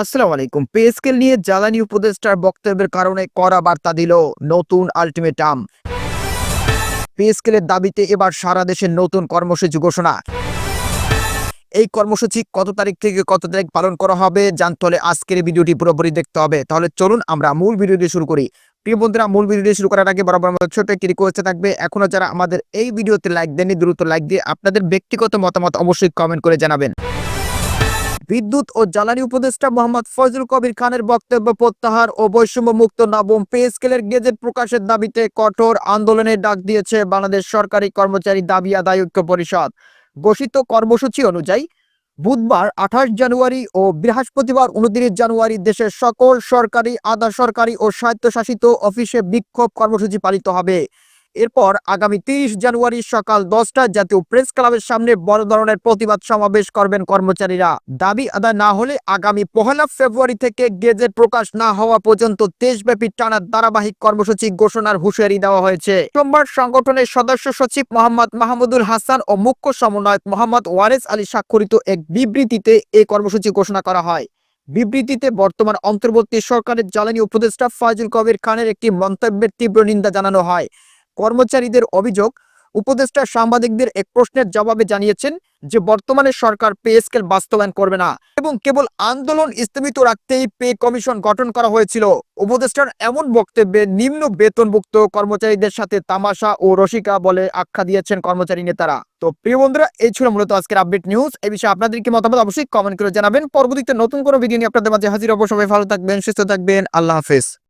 আসসালামু আলাইকুম। Pay scale নিয়ে জ্বালানি উপদেষ্টার বক্তব্যের কারণে কড়া বার্তা দিল নতুন আলটিমেটাম। পে স্কেলের দাবিতে এবার সারা দেশের নতুন কর্মসূচি ঘোষণা। এই কর্মসূচি কত তারিখ থেকে কত তারিখ পালন করা হবে জানতে হলে আজকের ভিডিওটি পুরোপুরি দেখতে হবে। তাহলে চলুন আমরা মূল ভিডিও দিয়ে শুরু করি। প্রিয় বন্ধুরা, মূল ভিডিও দিয়ে শুরু করার আগে বরাবর আমাদের ছোট একটি রিকোয়েস্ট থাকবে। এখনও যারা আমাদের এই ভিডিওতে লাইক দেননি, দ্রুত লাইক দিয়ে আপনাদের ব্যক্তিগত মতামত অবশ্যই কমেন্ট করে জানাবেন। বিদ্যুৎ ও জ্বালানি উপদেষ্টা মোহাম্মদ ফজলুল কবির খানের বক্তব্য প্রত্যাহার ও বৈষম্য মুক্ত নবম পে স্কেলের গেজেট প্রকাশের দাবিতে কঠোর আন্দোলনের ডাক দিয়েছে বাংলাদেশ সরকারি কর্মচারী দাবি আদায় ঐক্য পরিষদ। ঘোষিত কর্মসূচি অনুযায়ী বুধবার আঠাশ জানুয়ারি ও বৃহস্পতিবার উনত্রিশ জানুয়ারি দেশের সকল সরকারি, আধা সরকারি ও স্বায়ত্তশাসিত অফিসে বিক্ষোভ কর্মসূচি পালিত হবে। এরপর আগামী তিরিশ জানুয়ারি সকাল দশটায় জাতীয় প্রেস ক্লাবের সামনে বড় ধরনের প্রতিবাদ সমাবেশ করবেন কর্মচারীরা। দাবি আদায় না হলে আগামী পহেলা ফেব্রুয়ারি থেকে গেজেট প্রকাশ না হওয়া পর্যন্ত দেশব্যাপী টানা ধারাবাহিক কর্মসূচি ঘোষণার হুঁশিয়ারি দেওয়া হয়েছে। সোমবার সংগঠনের সদস্য সচিব মোহাম্মদ মাহমুদুল হাসান ও মুখ্য সমন্বয়ক মোহাম্মদ ওয়ারেস আলী স্বাক্ষরিত এক বিবৃতিতে এই কর্মসূচি ঘোষণা করা হয়। বিবৃতিতে বর্তমান অন্তর্বর্তী সরকারের জ্বালানি উপদেষ্টা ফয়জুল কবির খানের একটি মন্তব্যের তীব্র নিন্দা জানানো হয়। কর্মচারীদের অভিযোগ, উপদেষ্টা সাংবাদিকদের এক প্রশ্নের জবাবে জানিয়েছেন যে বর্তমানে সরকার পে স্কেল বাস্তবায়ন করবে না এবং কেবল আন্দোলন স্থগিত রাখতেই পে কমিশন গঠন করা হয়েছিল। উপদেষ্টার এমন বক্তব্যে নিম্ন বেতনভুক্ত কর্মচারীদের সাথে তামাশা ও রসিকা বলে আখ্যা দিয়েছেন কর্মচারী নেতারা। তো প্রিয় বন্ধুরা, এই ছিল মূলত আজকের আপডেট নিউজ। এই বিষয়ে আপনাদের কি মতামত অবশ্যই কমেন্ট করে জানাবেন। পরবর্তীতে নতুন কোনো ভিডিও নিয়ে আপনাদের মাঝে হাজির সবাই ভালো থাকবেন, সুস্থ থাকবেন। আল্লাহ হাফেজ।